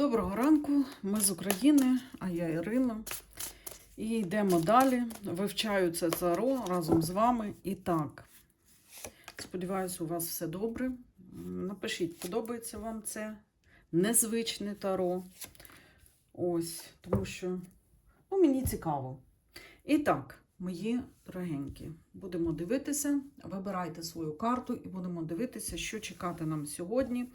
Доброго ранку, ми з України, а я Ірина. І йдемо далі. Вивчаю це таро разом з вами. І так, сподіваюся, у вас все добре. Напишіть, подобається вам це незвичне таро. Ось, тому що ну, мені цікаво. І так, мої дорогенькі, будемо дивитися. Вибирайте свою карту і будемо дивитися, що чекати нам сьогодні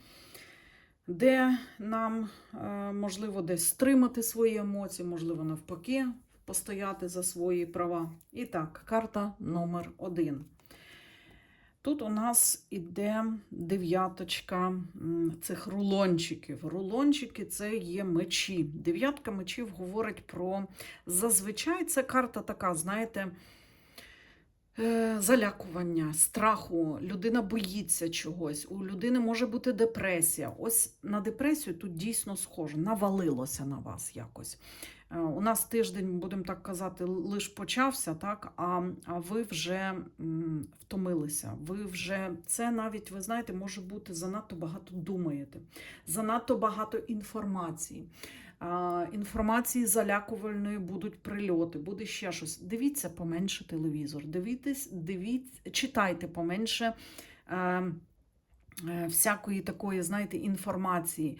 де нам е, можливо десь стримати свої емоції, можливо, навпаки, постояти за свої права. І так, карта номер один. Тут у нас іде дев'яточка цих рулончиків. Рулончики це є мечі. Дев'ятка мечів говорить про зазвичай це карта така, знаєте, залякування, страху, людина боїться чогось, у людини може бути депресія. Ось на депресію тут дійсно схоже, навалилося на вас якось. Е, У нас тиждень, будемо так казати, лише почався, так, а, ви вже втомилися. Ви вже це навіть, ви знаєте, може бути занадто багато думаєте, занадто багато інформації. Інформації залякувальної будуть прильоти, буде ще щось. Дивіться поменше телевізор, дивіться, дивіться, читайте поменше. Е, Всякої такої, знаєте, інформації,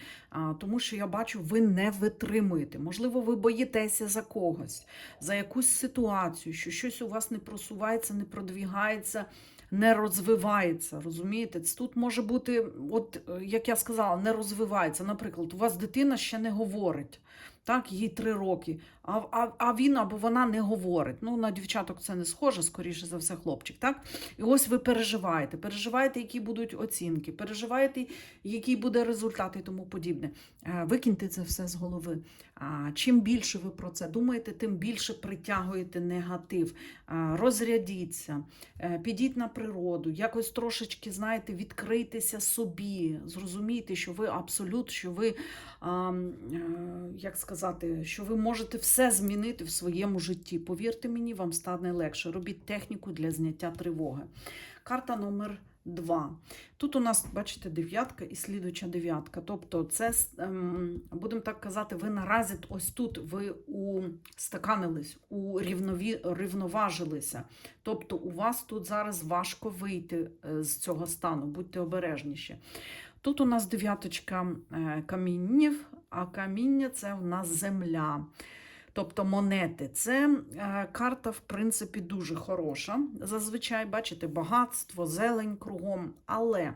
тому що я бачу, ви не витримуєте. Можливо, ви боїтеся за когось, за якусь ситуацію, що щось у вас не просувається, не продвігається, не розвивається. Розумієте? Тут може бути, от е, як я сказала, не розвивається. Наприклад, у вас дитина ще не говорить. Так, їй три роки, а, а, а він або вона не говорить. Ну, на дівчаток це не схоже, скоріше за все, хлопчик. Так? І ось ви переживаєте. Переживаєте, які будуть оцінки, переживаєте, який буде результат і тому подібне. Е, Викиньте це все з голови. Чим більше ви про це думаєте, тим більше притягуєте негатив. Розрядіться, е, підіть на природу, якось трошечки, знаєте, відкрийтеся собі, зрозумійте, що ви абсолют, що ви, е, як сказати, що ви можете все змінити в своєму житті. Повірте мені, вам стане легше. Робіть техніку для зняття тривоги. Карта номер Два. Тут у нас, бачите, дев'ятка і слідуюча дев'ятка. Тобто, це, ем, будемо так казати, ви наразі ось тут ви устаканились, у рівнові, рівноважилися. Тобто, у вас тут зараз важко вийти е, з цього стану, будьте обережніші. Тут у нас дев'яточка е, каміннів, а каміння це в нас земля. Тобто монети. Це е, карта, в принципі, дуже хороша. Зазвичай, бачите, багатство, зелень кругом, але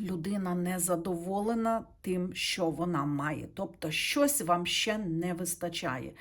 людина не задоволена тим, що вона має. Тобто, щось вам ще не вистачає.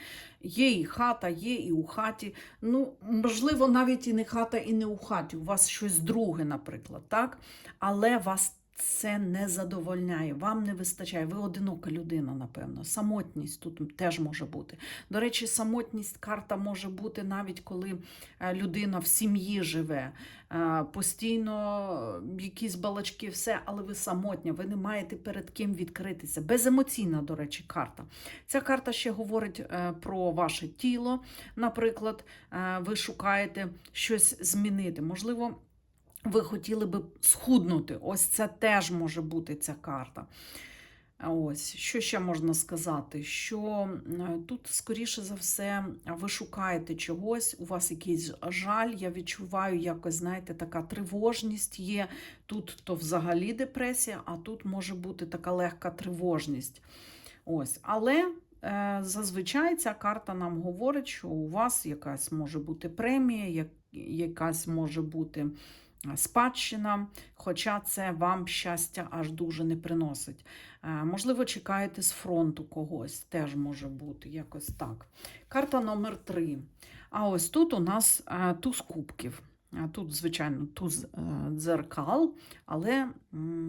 Є і хата, є і у хаті. Ну, можливо, навіть і не хата, і не у хаті. У вас щось друге, наприклад, так? Але вас це не задовольняє, вам не вистачає. Ви одинока людина, напевно. Самотність тут теж може бути. До речі, самотність карта може бути навіть коли е, людина в сім'ї живе, е, постійно якісь балачки, все, але ви самотня, ви не маєте перед ким відкритися. Беземоційна, до речі, карта. Ця карта ще говорить е, про ваше тіло. Наприклад, е, ви шукаєте щось змінити. Можливо, ви хотіли би схуднути. Ось це теж може бути ця карта. Ось, що ще можна сказати? Що е, тут, скоріше за все, ви шукаєте чогось, у вас якийсь жаль, я відчуваю, якось, знаєте, така тривожність є. Тут то взагалі депресія, а тут може бути така легка тривожність. Ось, але е, зазвичай ця карта нам говорить, що у вас якась може бути премія, як, якась може бути спадщина, хоча це вам щастя аж дуже не приносить. Е, Можливо, чекаєте з фронту когось, теж може бути якось так. Карта номер 3. А ось тут у нас е, туз кубків. Тут, звичайно, туз е, дзеркал, але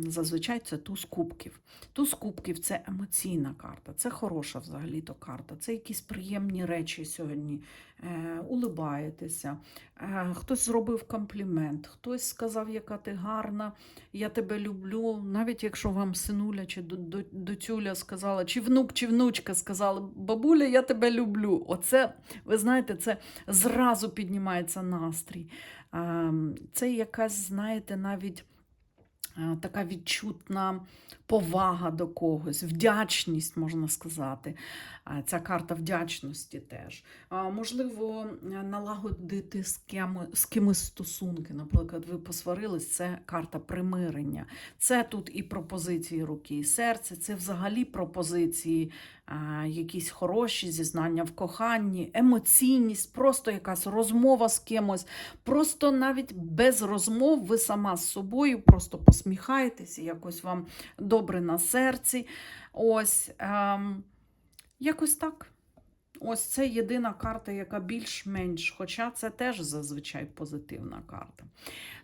зазвичай це туз кубків. Туз кубків це емоційна карта, це хороша взагалі-то карта. Це якісь приємні речі сьогодні. Е, улибаєтеся, е, хтось зробив комплімент, хтось сказав, яка ти гарна, я тебе люблю. Навіть якщо вам синуля чи до- до- доцюля сказала, чи внук, чи внучка сказала, бабуля, я тебе люблю. Оце, ви знаєте, це зразу піднімається настрій. Ем, Це якась, знаєте, навіть е, така відчутна повага до когось, вдячність, можна сказати. Ця карта вдячності теж. Можливо, налагодити з, ким, з кимось стосунки. Наприклад, ви посварились, це карта примирення. Це тут і пропозиції руки і серця, це взагалі пропозиції якісь хороші, зізнання в коханні, емоційність, просто якась розмова з кимось. Просто навіть без розмов ви сама з собою просто посміхаєтесь, якось вам добре на серці. Ось ем, якось так. Ось це єдина карта, яка більш-менш, хоча це теж зазвичай позитивна карта.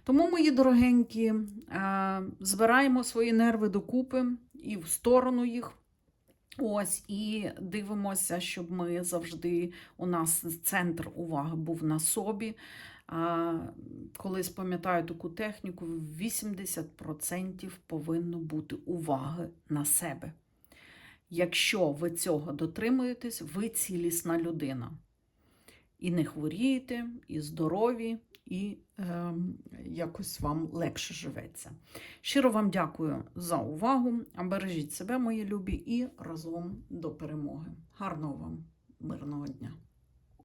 Тому, мої дорогенькі, е, збираємо свої нерви докупи і в сторону їх. Ось, і дивимося, щоб ми завжди у нас центр уваги був на собі. А, колись пам'ятаю таку техніку: 80% повинно бути уваги на себе. Якщо ви цього дотримуєтесь, ви цілісна людина. І не хворієте, і здорові, і е, якось вам легше живеться. Щиро вам дякую за увагу. Бережіть себе, мої любі, і разом до перемоги. Гарного вам мирного дня!